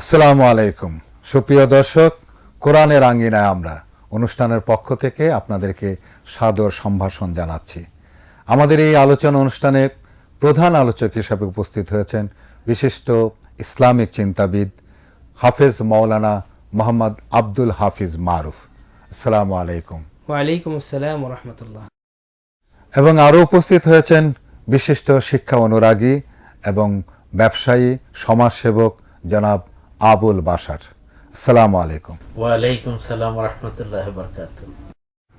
আসসালামু আলাইকুম। সুপ্রিয় দর্শক কোরআনের আঙ্গিনায় আমরা অনুষ্ঠানের পক্ষ থেকে আপনাদেরকে সাদর সম্ভাষণ জানাচ্ছি। আমাদের এই আলোচনা অনুষ্ঠানে প্রধান আলোচক হিসাবে উপস্থিত হয়েছেন বিশিষ্ট ইসলামিক চিন্তাবিদ হাফেজ মাওলানা মোহাম্মদ আব্দুল হাফিজ মারুফ। আসসালামু আলাইকুম। ওয়ালাইকুম আসসালাম রহমতুল্লাহ। এবং আরও উপস্থিত হয়েছেন বিশিষ্ট শিক্ষা অনুরাগী এবং ব্যবসায়ী সমাজসেবক জনাব আবুল বাসার সালাম আলাইকুম। ওয়ালাইকুম সালাম রহমতুল্লাহ বরকাত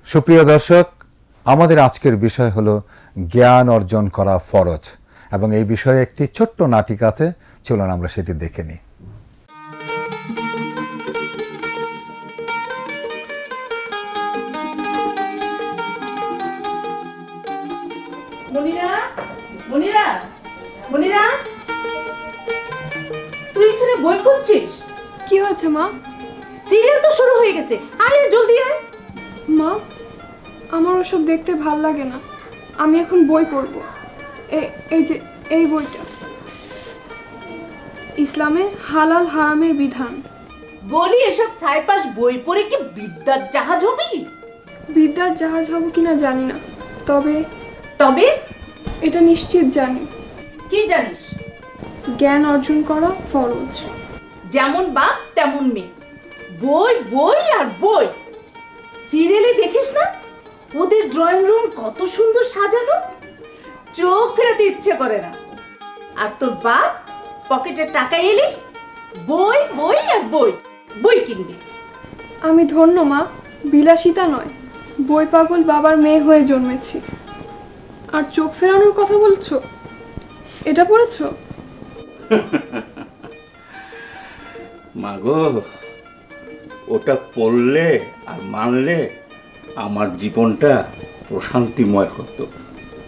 সুপ্রিয় দর্শক আমাদের আজকের বিষয় হলো জ্ঞান অর্জন করা ফরজ এবং এই বিষয়ে একটি ছোট্ট নাটিক আছে চলুন আমরা সেটি দেখে নিই। মনিরা? মনিরা? মনিরা? বই খুঁজছিস কি হয়েছে মা? সিরিয়াল তো শুরু হয়ে গেছে। আয়, জলদি আয়। মা আমার ওসব দেখতে ভালো লাগে না। আমি এখন বই পড়ব। এই যে এই বইটা। ইসলামে হালাল হারামের বিধান। বলি এসব সাইপাস বই পড়ে কি বিদ্যার জাহাজ হবি? বিদ্যার জাহাজ হব কিনা জানি না। তবে তবে? এটা নিশ্চিত জানি। কি জানিস? জ্ঞান অর্জন করা ফরজ। যেমন বাপ তেমন মেয়ে। বই বই আর বই। সিরিয়ালে দেখিস না? ওদের ড্রয়িং রুম কত সুন্দর সাজানো। চোখ ফেরাতে ইচ্ছে করে না। আর তোর বাপ পকেটে টাকা এলি বই বই আর বই। বই কিনবে। আমি ধন্য মা। বিলাসিতা নয়। বই পাগল বাবার মেয়ে হয়ে জন্মেছি। আর চোখ ফেরানোর কথা বলছো? এটা পড়েছো? মাগো, ওটা পড়লে আর মানলে আমার জীবনটা প্রশান্তিময় হতো,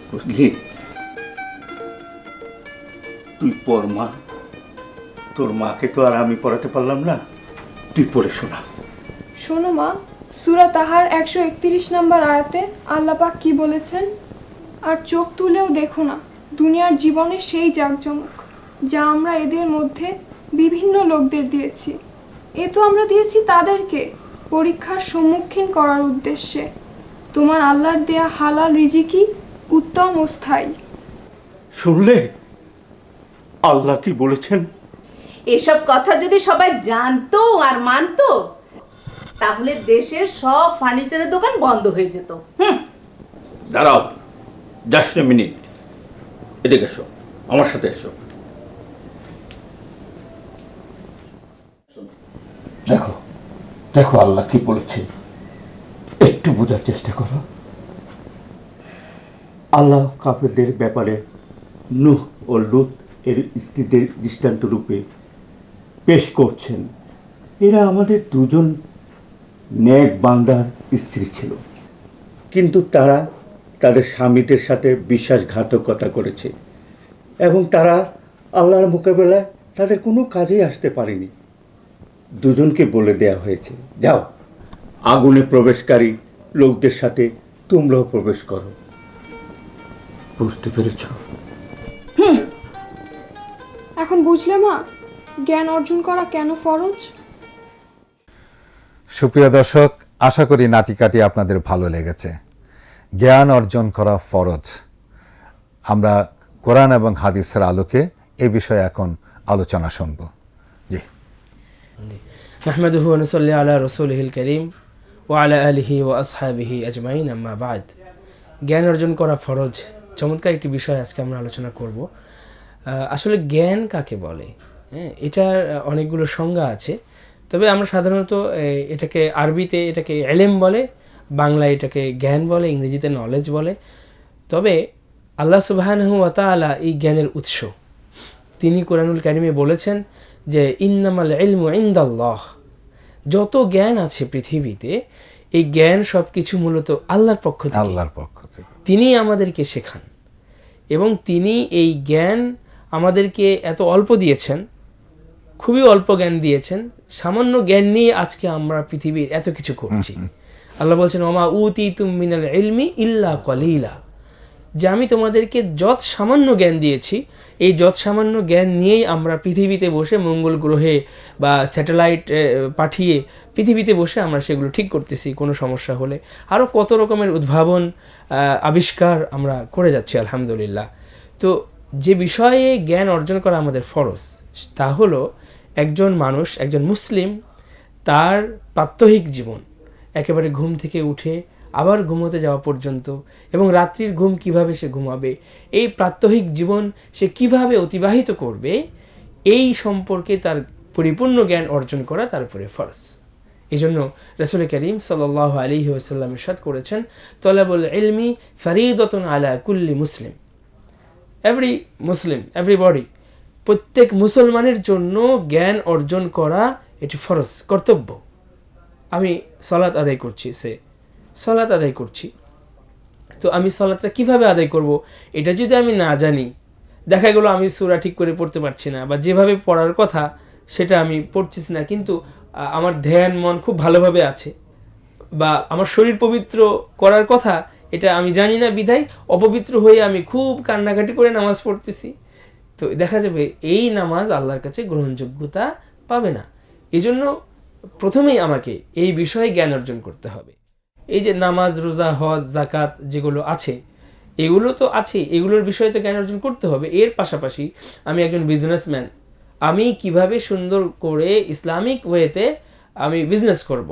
বুঝলি? তুই পড় মা, তোর মাকে তো আর আমি পড়াতে পারলাম না, তুই পড়ে শোনা। শোনো মা, সুরা তাহার একশো একত্রিশ নম্বর আয়াতে আল্লাপাক কি বলেছেন? আর চোখ তুলেও দেখো না, দুনিয়ার জীবনে সেই জাঁকজমক। যা আমরা এদের মধ্যে বিভিন্ন লোকদের দিয়েছি। এ তো আমরা দিয়েছি তাদেরকে পরীক্ষার সম্মুখীন করার উদ্দেশ্যে। তোমার আল্লাহর দেয়া হালাল রিজিকি উত্তম ও স্থায়ী। শুনলে? আল্লাহ কি বলেছেন? এসব কথা যদি সবাই জানতো আর মানতো তাহলে দেশের সব ফার্নিচারের দোকান বন্ধ হয়ে যেত। হুম। দাঁড়াও জাস্ট এ মিনিট এদিকে এসো আমার সাথে এসো। দেখো দেখো আল্লাহ কি বলেছে একটু বোঝার চেষ্টা করো। আল্লাহ কাফেরদের ব্যাপারে নুহ ও লুত এর স্ত্রীদের দৃষ্টান্ত রূপে পেশ করছেন। এরা আমাদের দুজন ন্যাক বান্দার স্ত্রী ছিল। কিন্তু তারা তাদের স্বামীদের সাথে বিশ্বাসঘাতকতা করেছে এবং তারা আল্লাহর মোকাবেলায় তাদের কোনো কাজেই আসতে পারেনি। দুজনকে বলে দেয়া হয়েছে। যাও। আগুনে প্রবেশকারী লোকদের সাথে তোমরাও প্রবেশ করো। বুঝতে পেরেছ? এখন বুঝলে মা জ্ঞান অর্জন করা কেন ফরজ? সুপ্রিয় দর্শক আশা করি নাটিকাটি আপনাদের ভালো লেগেছে। জ্ঞান অর্জন করা ফরজ। আমরা কোরআন এবং হাদিসের আলোকে এ বিষয়ে এখন আলোচনা শুনব। নাহমাদুহু নসল্লি আলা রসুলহিল করিম ও আলা আলহি ও আসহাবিহি আজমাইন, আম্মা জ্ঞান অর্জন করা ফরজ। চমৎকার একটি বিষয় আজকে আমরা আলোচনা করব। আসলে জ্ঞান কাকে বলে? হ্যাঁ এটার অনেকগুলো সংজ্ঞা আছে। তবে আমরা সাধারণত এটাকে আরবিতে এটাকে এলেম বলে, বাংলায় এটাকে জ্ঞান বলে, ইংরেজিতে নলেজ বলে। তবে আল্লাহ সুবাহানহু ওয়াতালা এই জ্ঞানের উৎস। তিনি কোরআনুল কারিমে বলেছেন যে ইন্নামাল ইলমু ইন্দাল্লাহ। যত জ্ঞান আছে পৃথিবীতে এই জ্ঞান সব কিছু মূলত আল্লাহর পক্ষ থেকে। আল্লাহর পক্ষ থেকে। তিনি আমাদেরকে শেখান। এবং তিনি এই জ্ঞান আমাদেরকে এত অল্প দিয়েছেন খুবই অল্প জ্ঞান দিয়েছেন সামান্য জ্ঞান নিয়ে আজকে আমরা পৃথিবীর এত কিছু করছি। আল্লাহ বলছেন ওমা উতি মিনাল ইলমি ইল্লা কলিলা। যে আমি তোমাদেরকে যত সামান্য জ্ঞান দিয়েছি, এই যত সামান্য জ্ঞান নিয়েই আমরা পৃথিবীতে বসে মঙ্গল গ্রহে বা স্যাটেলাইট পাঠিয়ে পৃথিবীতে বসে আমরা সেগুলো ঠিক করতেছি, কোনো সমস্যা হলে। আরও কত রকমের উদ্ভাবন আবিষ্কার আমরা করে যাচ্ছি, আলহামদুলিল্লাহ। তো যে বিষয়ে জ্ঞান অর্জন করা আমাদের ফরজ, তা হলো একজন মানুষ, একজন মুসলিম, তার প্রাত্যহিক জীবন, একেবারে ঘুম থেকে উঠে আবার ঘুমোতে যাওয়া পর্যন্ত এবং রাত্রির ঘুম কীভাবে সে ঘুমাবে, এই প্রাত্যহিক জীবন সে কীভাবে অতিবাহিত করবে, এই সম্পর্কে তার পরিপূর্ণ জ্ঞান অর্জন করা তার উপরে ফরজ। এই জন্য রসুল করিম সাল আলী ওসাল্লাম ইরশাদ করেছেন, তলাবুল ইলমি ফরিদতন আলা কুল্লি মুসলিম। এভরি মুসলিম, এভরি এভরিবডি প্রত্যেক মুসলমানের জন্য জ্ঞান অর্জন করা এটি ফরজ, কর্তব্য। আমি সলাৎ আদায় করছি, সে সলাৎ আদায় করছি। তো আমি সলাৎটা কীভাবে আদায় করব, এটা যদি আমি না জানি, দেখা গেলো আমি সুরা ঠিক করে পড়তে পারছি না বা যেভাবে পড়ার কথা সেটা আমি পড়ছিস না, কিন্তু আমার ধ্যান, মন খুব ভালোভাবে আছে বা আমার শরীর পবিত্র করার কথা এটা আমি জানি না বিধায় অপবিত্র হয়ে আমি খুব কান্নাকাটি করে নামাজ পড়তেছি। তো দেখা যাবে এই নামাজ আল্লাহর কাছে গ্রহণযোগ্যতা পাবে না। এজন্য প্রথমেই আমাকে এই বিষয়ে জ্ঞান অর্জন করতে হবে। এই যে নামাজ রোজা হজ জাকাত যেগুলো আছে এগুলো তো আছে এগুলোর বিষয়ে তো জ্ঞান অর্জন করতে হবে এর পাশাপাশি আমি একজন বিজনেসম্যান আমি কীভাবে সুন্দর করে ইসলামিক ওয়েতে আমি বিজনেস করব।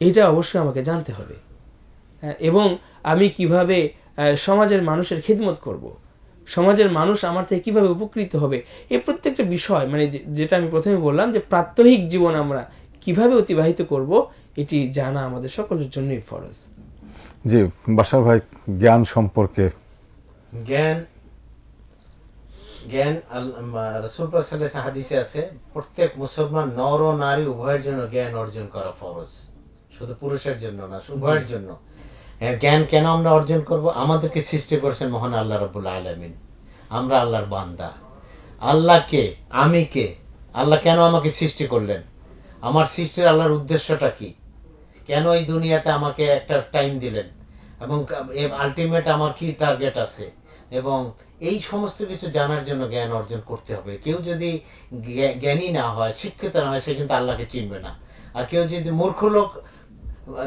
এটা অবশ্যই আমাকে জানতে হবে হ্যাঁ, এবং আমি কীভাবে সমাজের মানুষের খিদমত করব। সমাজের মানুষ আমার থেকে কীভাবে উপকৃত হবে এই প্রত্যেকটা বিষয় মানে যেটা আমি প্রথমে বললাম যে প্রাত্যহিক জীবন আমরা কীভাবে অতিবাহিত করব এটি জানা আমাদের সকলের জন্যই ফরজ। জি বাসার ভাই জ্ঞান সম্পর্কে। জ্ঞান জ্ঞান রসুল হাদিসে আছে প্রত্যেক মুসলমান নর ও নারী উভয়ের জন্য জ্ঞান অর্জন করা ফরজ। শুধু পুরুষের জন্য না উভয়ের জন্য। হ্যাঁ, জ্ঞান কেন আমরা অর্জন করব? আমাদেরকে সৃষ্টি করেছেন মহান আল্লাহ রবুল আলমিন। আমরা আল্লাহর বান্দা। আল্লাহকে আমি কে আল্লাহ কেন আমাকে সৃষ্টি করলেন? আমার সৃষ্টির আল্লাহর উদ্দেশ্যটা কি? কেন এই দুনিয়াতে আমাকে একটা টাইম দিলেন? এবং আলটিমেট আমার কি টার্গেট আছে? এবং এই সমস্ত কিছু জানার জন্য জ্ঞান অর্জন করতে হবে। কেউ যদি জ্ঞা- জ্ঞানী না হয়, শিক্ষিত না হয়, সে কিন্তু আল্লাহকে চিনবে না। আর কেউ যদি মূর্খ লোক,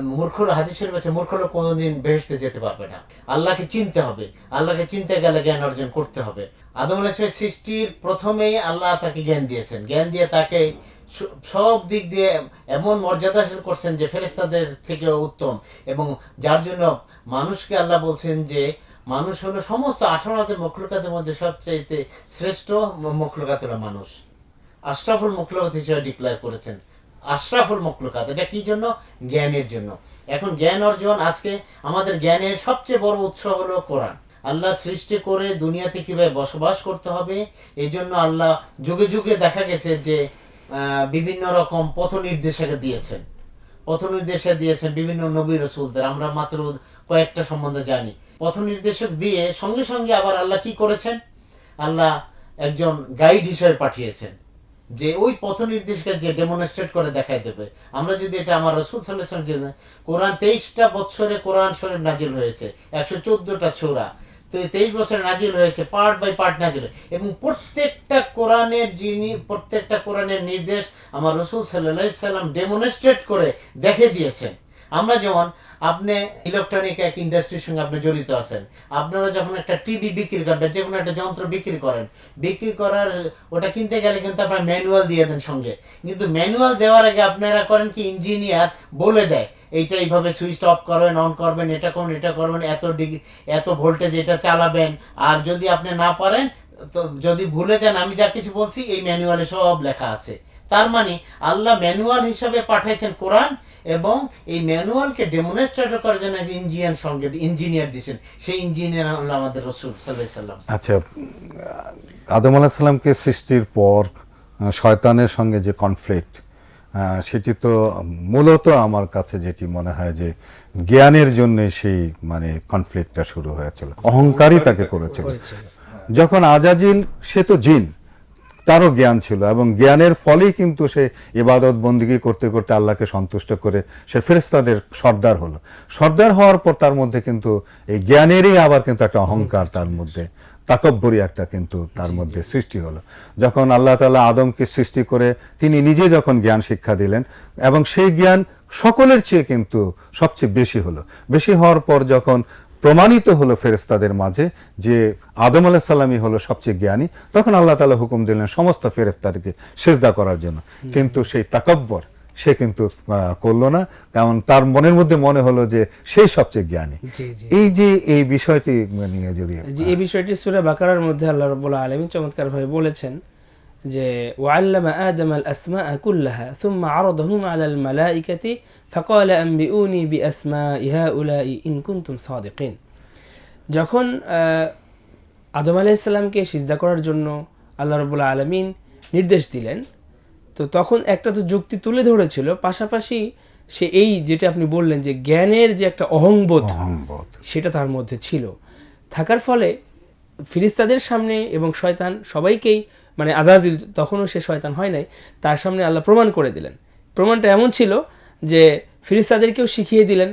মূর্খ হাদিসের আছে মূর্খ লোক কোনোদিন বেহেশতে যেতে পারবে না। আল্লাহকে চিনতে হবে। আল্লাহকে চিনতে গেলে জ্ঞান অর্জন করতে হবে। আদম আলাইসের সৃষ্টির প্রথমেই আল্লাহ তাকে জ্ঞান দিয়েছেন। জ্ঞান দিয়ে তাকে সব দিক দিয়ে এমন মর্যাদাশীল করছেন যে ফেরেস্তাদের থেকে উত্তম। এবং যার জন্য মানুষকে আল্লাহ বলছেন যে মানুষ হলো সমস্ত আঠারো হাজার মখলুকাতের মধ্যে সবচাইতে শ্রেষ্ঠ মখলুকাত মানুষ। আশরাফুল মখলুকাত হিসেবে ডিক্লেয়ার করেছেন। আশরাফুল মখলুকাত, এটা কি জন্য? জ্ঞানের জন্য। এখন জ্ঞান অর্জন আজকে আমাদের জ্ঞানের সবচেয়ে বড় উৎস হলো কোরআন। আল্লাহ সৃষ্টি করে দুনিয়াতে কীভাবে বসবাস করতে হবে এই জন্য আল্লাহ যুগে যুগে দেখা গেছে যে বিভিন্ন রকম পথ নির্দেশিকা দিয়েছেন। পথ নির্দেশে দিয়েছেন বিভিন্ন নবী রসুলদের। আমরা মাত্র কয়েকটা সম্বন্ধে জানি। পথ নির্দেশক দিয়ে সঙ্গে সঙ্গে আবার আল্লাহ কি করেছেন? আল্লাহ একজন গাইড হিসেবে পাঠিয়েছেন যে ওই পথ নির্দেশকে যে ডেমনস্ট্রেট করে দেখাই দেবে। আমরা যদি এটা আমার রসুল সাল্লাহ কোরআন তেইশটা বছরে কোরআন শরীফ নাজিল হয়েছে, একশো চোদ্দটা এই তেইশ বছর নাজিল হয়েছে, পার্ট বাই পার্ট নাজিল এবং প্রত্যেকটা কোরআনের যিনি, প্রত্যেকটা কোরআনের নির্দেশ আমার রসুল সাল্লাম ডেমনস্ট্রেট করে দেখে দিয়েছেন। আমরা যেমন, আপনি ইলেকট্রনিক এক ইন্ডাস্ট্রির সঙ্গে আপনি জড়িত আছেন। আপনারা যখন একটা টিভি বিক্রি করবেন যে কোনো একটা যন্ত্র বিক্রি করেন, বিক্রি করার, ওটা কিনতে গেলে কিন্তু আপনার ম্যানুয়াল দিয়ে দেন সঙ্গে। কিন্তু ম্যানুয়াল দেওয়ার আগে আপনারা করেন কি ইঞ্জিনিয়ার বলে দেয়। এইটা এইভাবে সুইচ অফ করবেন অন করবেন, এটা করুন, এটা করবেন, এত ডিগ্রি এত ভোল্টেজ এটা চালাবেন। আর যদি আপনি না পারেন, তো যদি ভুলে যান, আমি যা কিছু বলছি, এই ম্যানুয়ালে সব লেখা আছে। তার মানে আল্লাহ ম্যানুয়াল হিসাবে পাঠিয়েছেন কোরআন, এবং এই ম্যানুয়ালকে ডেমনস্ট্রেট করার জন্য ইঞ্জিনিয়ার সঙ্গে ইঞ্জিনিয়ার দিয়েছেন। সেই ইঞ্জিনিয়ার হলো আমাদের রসুল সাল্লাম। আচ্ছা আদম আলাহিসাল্লামকে সৃষ্টির পর শয়তানের সঙ্গে যে কনফ্লিক্ট সেটি তো মূলত আমার কাছে যেটি মনে হয় যে জ্ঞানের জন্য সেই মানে কনফ্লিক্টটা শুরু হয়েছিল। অহংকারই তাকে করেছিল। যখন আজাজিল সে তো জিন তারও জ্ঞান ছিল এবং জ্ঞানের ফলেই কিন্তু সে ইবাদত বন্দিগি করতে করতে আল্লাহকে সন্তুষ্ট করে সে ফেরেস্তাদের সর্দার হলো। সর্দার হওয়ার পর তার মধ্যে কিন্তু এই জ্ঞানেরই আবার কিন্তু একটা অহংকার তার মধ্যে তাকব্বরি একটা কিন্তু তার মধ্যে সৃষ্টি হলো। যখন আল্লাহ তালা আদমকে সৃষ্টি করে তিনি নিজে যখন জ্ঞান শিক্ষা দিলেন এবং সেই জ্ঞান সকলের চেয়ে কিন্তু সবচেয়ে বেশি হলো। বেশি হওয়ার পর যখন প্রমাণিত হলো ফেরেস্তাদের মাঝে যে আদম আলাহ সাল্লামই হলো সবচেয়ে জ্ঞানী তখন আল্লাহ তাআলা হুকুম দিলেন সমস্ত ফেরেস্তাদেরকে সেজদা করার জন্য। কিন্তু সেই তাকব্বর সে কিন্তু করল না। কারণ তার মনের মধ্যে মনে হলো যে সেই সবচেয়ে জ্ঞানী। এই যে এই বিষয়টি নিয়ে যদি এই বিষয়টি সুরে বাকারার মধ্যে আল্লাহ রবুল্লা আলমী চমৎকার ভাবে বলেছেন যে ওয়াল্লামা আদম আল আসমা কুল্লাহা সুম্মা আরদহুম আলাল মালাইকাতি ফাকাল আম্বিউনি বি আসমা ইহা উলাই ইন কুনতুম সাদিকিন। যখন আদম আলাইসাল্লামকে সিজদা করার জন্য আল্লাহ রবুল্লা আলমিন নির্দেশ দিলেন তো তখন একটা তো যুক্তি তুলে ধরেছিল পাশাপাশি সে এই যেটা আপনি বললেন যে জ্ঞানের যে একটা অহংবোধ সেটা তার মধ্যে ছিল। থাকার ফলে ফিরিস্তাদের সামনে এবং শয়তান সবাইকেই মানে আজাজিল তখনও সে শয়তান হয় নাই তার সামনে আল্লাহ প্রমাণ করে দিলেন। প্রমাণটা এমন ছিল যে ফিরিস্তাদেরকেও শিখিয়ে দিলেন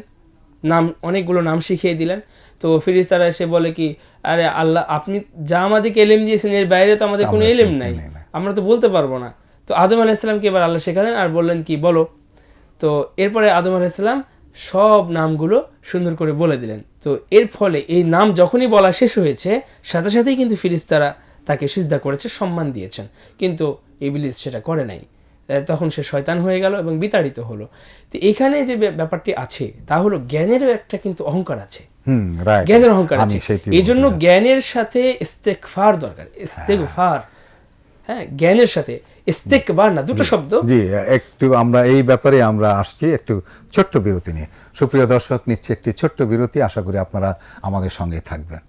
নাম অনেকগুলো নাম শিখিয়ে দিলেন। তো ফিরিস্তারা এসে বলে কি আরে আল্লাহ আপনি যা আমাদেরকে এলেম দিয়েছেন এর বাইরে তো আমাদের কোনো এলেম নাই। আমরা তো বলতে পারব না। তো আদম আলাইসালামকে এবার আল্লাহ শেখালেন আর বললেন কি বলো। তো এরপরে আদম আলাইসাল্লাম সব নামগুলো সুন্দর করে বলে দিলেন। তো এর ফলে এই নাম যখনই বলা শেষ হয়েছে সাথে সাথেই কিন্তু ফিরিস্তারা তাকে সিজদা করেছে সম্মান দিয়েছেন। কিন্তু ইবলিস সেটা করে নাই। তখন সে শয়তান হয়ে গেল এবং বিতাড়িত হলো। তো এখানে যে ব্যাপারটি আছে তা হলো জ্ঞানেরও একটা কিন্তু অহংকার আছে। হুম জ্ঞানের অহংকার আছে। এই জন্য জ্ঞানের সাথে ইস্তেকফার দরকার। ইস্তেকফার হ্যাঁ জ্ঞানের সাথে ইস্তেকবার না দুটো শব্দ। জি একটু আমরা এই ব্যাপারে আমরা আসছি একটু ছোট্ট বিরতি নিয়ে। সুপ্রিয় দর্শক নিচ্ছে একটি ছোট্ট বিরতি আশা করি আপনারা আমাদের সঙ্গে থাকবেন।